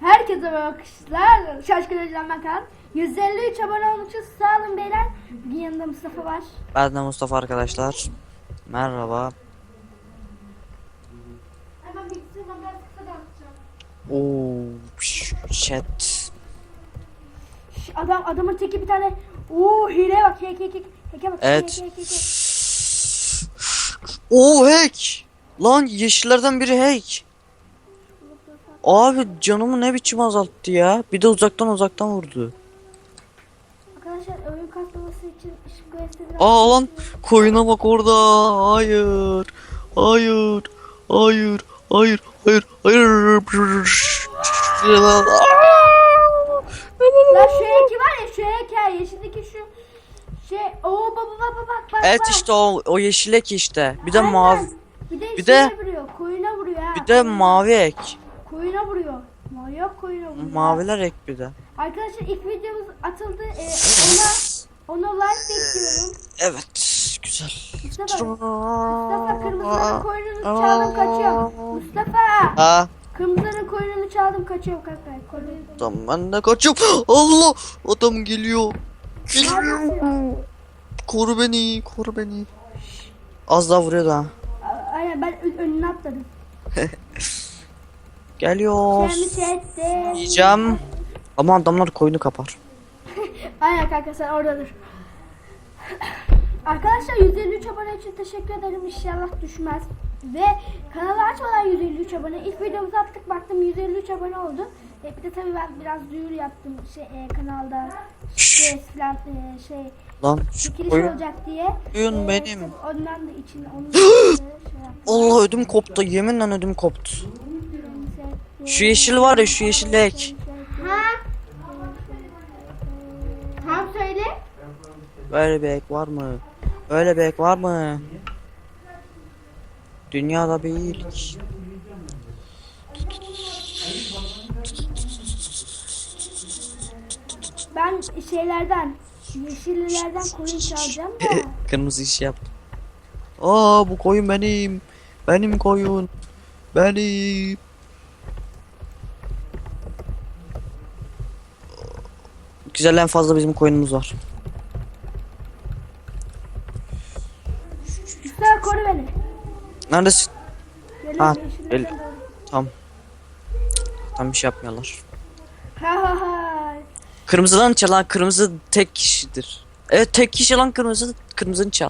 Herkese merhaba arkadaşlar. Şaşkın ben Kaan. 153 abone olmuş için sağ olun beyler. Bugün yanında Mustafa var. Ben de Mustafa arkadaşlar. Merhaba. Hemen bilgisayardan biraz kısa dağıtacağım. Oo, pş, chat. Adam, adamın teki bir tane. Oo hile bak. Hek hek hek. Heke bak. Evet. Hek, hek, hek, hek. Oo hack. Lan yeşillerden biri hack. Abi canımı ne biçim azalttı ya. Bir de uzaktan uzaktan vurdu. Arkadaşlar oyun katlaması için ışık gösterisi biraz. Aa lan koyuna bak orada. Hayır. Hayır. Hayır. Hayır. Hayır. Hayır. Lan şu heki var ya şu heki yeşildeki şu şey oo baba baba bak bak Evet bak. işte o, o yeşil hack işte. Bir de Aynen. mavi. Bir de, bir de- vuruyor. Koyuna vuruyor ha. Bir de mavi hack. Koyuna vuruyor. Mavi yok koyuna vuruyor. Maviler hack bir de. Arkadaşlar ilk videomuz atıldı. Ee, ona ona like bekliyorum. Evet. Güzel. Mustafa, Mustafa kırmızıların koyununu çaldım kaçıyorum. Mustafa Ha. kırmızıların koyununu çaldım kaçıyorum kanka. Koyun. Tamam ben de kaçıyorum. Allah adam geliyor. Geliyor. Koru beni, koru beni. Az daha vuruyor da. A- Aynen ben ön- önüne atladım. Geliyor. Seni çektim. Yiyeceğim. Ama adamlar koyunu kapar. Aynen kanka sen orada dur. Arkadaşlar 153 abone için teşekkür ederim. İnşallah düşmez. Ve kanalı açmadan 153 abone. İlk videomuzu attık baktım 153 abone oldu. E, bir de tabii ben biraz duyuru yaptım şey e, kanalda şey falan e, şey Lan şu koyun. olacak diye. Koyun E, benim. Ondan da da içine şey. Allah ödüm koptu. Yeminle ödüm koptu. Şu yeşil var ya şu yeşil ek. Ha? Tam söyle. Böyle bir ek var mı? Öyle bir ek var mı? Dünyada bir iyilik. Ben şeylerden yeşillilerden koyun çalacağım da. Kırmızı iş yaptım. Aa bu koyun benim. Benim koyun. Benim. Güzel en fazla bizim koyunumuz var. Mustafa koru beni. Neredesin? Geliyorum Ha, el- doğru. Tam. Tam bir şey yapmıyorlar. Ha ha ha. Kırmızıdan çalan kırmızı tek kişidir. Evet tek kişi lan kırmızı. Kırmızını çal.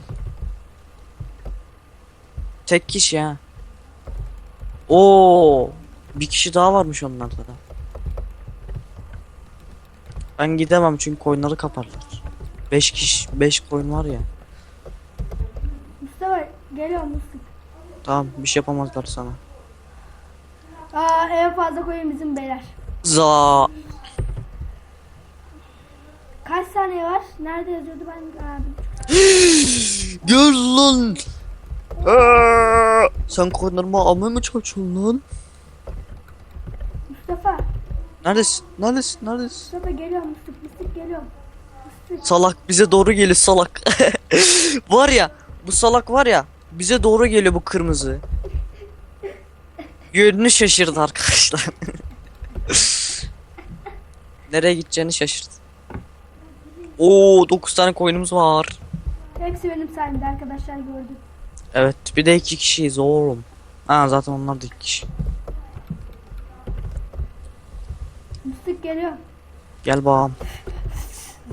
Tek kişi ha. Oo, bir kişi daha varmış onlarda da. Ben gidemem çünkü koyunları kaparlar. 5 kişi 5 koyun var ya. Mustafa geliyorum Mustafa. Tamam bir şey yapamazlar sana. Aa en fazla koyun bizim beyler. Za. Kaç saniye var? Nerede yazıyordu ben? Aa, Gel lan. Aa! Sen koyunlarımı almaya mı çalışıyorsun lan? Mustafa. Neredesin? Neredesin? Neredesin? Mustafa geliyorum Mustafa. Mustafa geliyorum. Mustafa. Salak bize doğru geliyor salak. var ya bu salak var ya bize doğru geliyor bu kırmızı. Yönünü şaşırdı arkadaşlar. Nereye gideceğini şaşırdı. Oo 9 tane koyunumuz var. Hepsi benim sayemde arkadaşlar gördü. Evet bir de iki kişiyiz oğlum. Ha zaten onlar da iki kişi. Mustafa geliyor. Gel bakalım.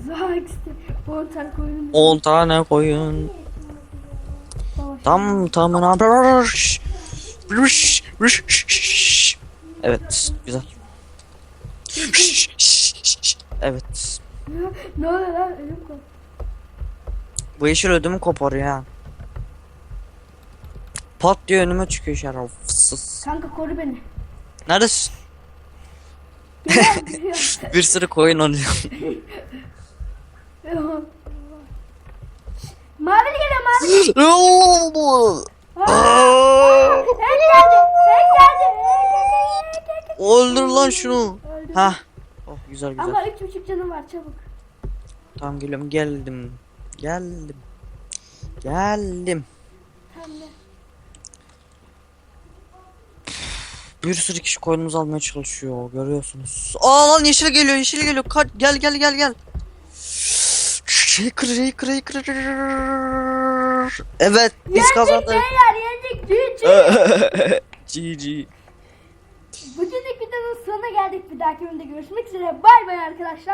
Zaa işte. 10 tane koyunum. 10 tane koyun. Tam tamına. Evet güzel. Evet. ne oluyor lan? Ölüm kop. Bu yeşil ödümü koparıyor ha. Pat diye önüme çıkıyor şerefsiz. Kanka koru beni. Neredesin? Bir sürü koyun oluyor. Mavili geliyor mavi. Aa, Ek geldi. Ek geldi. Öldür lan şunu. Öldü. Ha. Oh güzel güzel. Ama üç buçuk canım var çabuk. Tamam geliyorum geldim. Geldim. Geldim. Bir sürü kişi coin'imizi almaya çalışıyor. Görüyorsunuz. Aa lan yeşil geliyor yeşil geliyor. Kaç gel gel gel gel. Shaker shaker shaker. Evet biz Yendik kazandık. beyler yendik. GG. GG. Bugünlük videonun sonuna geldik. Bir dahaki bölümde görüşmek üzere. Bay bay arkadaşlar.